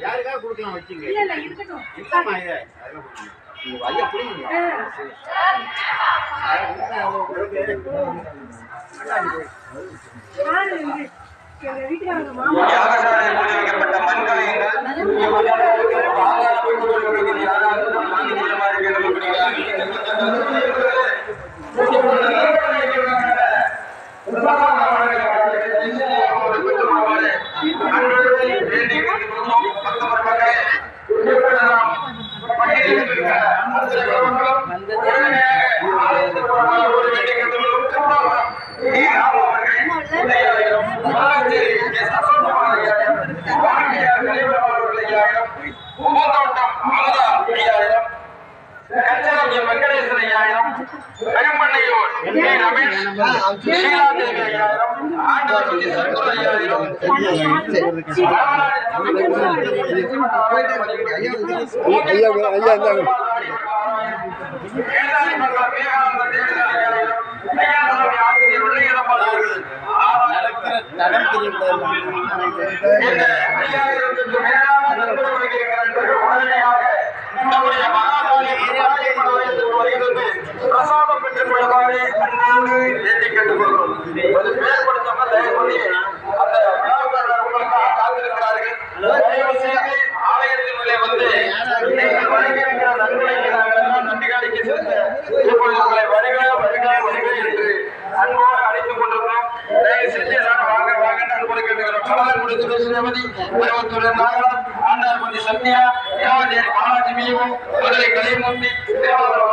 யாருக்காக கொடுக்கலாம் வச்சுங்க. இல்ல இல்ல இருக்கட்டும். இல்லம்மா இது? அதெல்லாம் கொடுக்கணும். நீங்க ஐயா புரியுங்க யாரு இது? எங்க வீட்டுக்காரங்க மாமா. மூடி பெரும்பண்ணையூர் கே ரமேஷ் ஐயாயிரம் ஐயாயிரம் ஐயா ஐயா இந்தாங்க வேண்டிக் கேட்டுக்கொள்கிறோம் ஒரு தயவு பண்ணி அந்த காத்திருக்கிறார்கள். தயவு செய்து ஆலயத்தினுள்ளே வந்து நீங்கள் வழங்கியிருக்கிற நாங்கள் எல்லாம் நன்றி இப்பொழுது உங்களை வருக வருக வருக என்று அன்போடு அழைத்துக் கொண்டிருக்கிறோம் தயவு செஞ்சு எல்லாரும் வாங்க வாங்க அன்போடு கேட்டுக்கிறோம். கடலக்குடி துளசிரமதி பருவத்துறை நாகரம் ஆண்டார்பதி சத்யா தேவதேவி பாலாஜி மீவும் கலைமூர்த்தி தேவாலயம்